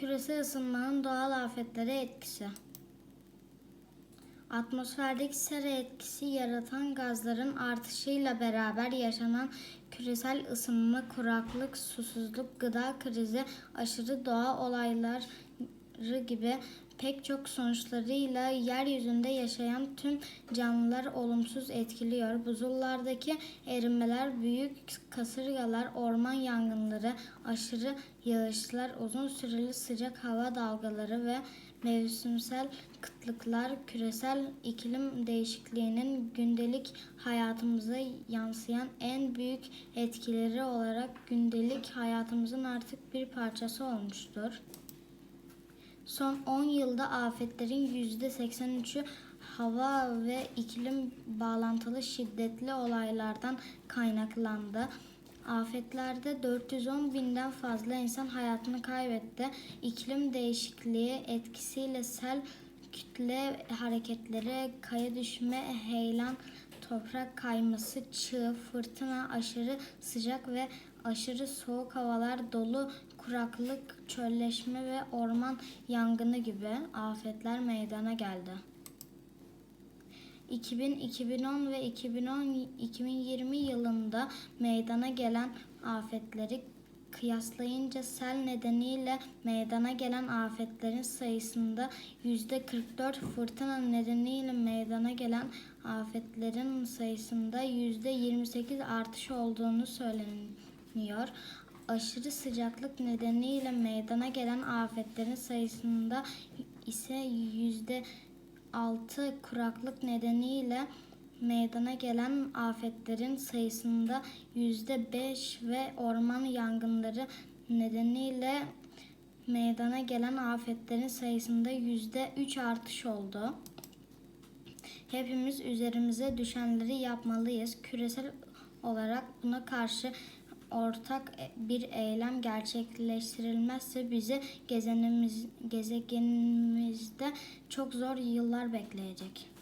Küresel ısınmanın doğal afetlere etkisi. Atmosferdeki sera etkisi yaratan gazların artışıyla beraber yaşanan küresel ısınma, kuraklık, susuzluk, gıda krizi, aşırı doğa olayları gibi pek çok sonuçlarıyla yeryüzünde yaşayan tüm canlılar olumsuz etkiliyor. Buzullardaki erimeler, büyük kasırgalar, orman yangınları, aşırı yağışlar, uzun süreli sıcak hava dalgaları ve mevsimsel kıtlıklar küresel iklim değişikliğinin gündelik hayatımıza yansıyan en büyük etkileri olarak gündelik hayatımızın artık bir parçası olmuştur. Son 10 yılda afetlerin %83'ü hava ve iklim bağlantılı şiddetli olaylardan kaynaklandı. Afetlerde 410 binden fazla insan hayatını kaybetti. İklim değişikliği etkisiyle sel, kütle hareketleri, kaya düşme, heyelan, toprak kayması, çığ, fırtına, aşırı sıcak ve aşırı soğuk havalar, dolu, kuraklık, çölleşme ve orman yangını gibi afetler meydana geldi. 2000, 2010 ve 2010 2020 yılında meydana gelen afetleri kıyaslayınca sel nedeniyle meydana gelen afetlerin sayısında yüzde 44, fırtına nedeniyle meydana gelen afetlerin sayısında yüzde 28 artış olduğunu söyleniyor. Aşırı sıcaklık nedeniyle meydana gelen afetlerin sayısında ise yüzde 6 kuraklık nedeniyle meydana gelen afetlerin sayısında yüzde 5 ve orman yangınları nedeniyle meydana gelen afetlerin sayısında yüzde 3 artış oldu. Hepimiz üzerimize düşenleri yapmalıyız. Küresel olarak buna karşı ortak bir eylem gerçekleştirilmezse bizi gezenimiz, gezegenimizde çok zor yıllar bekleyecek.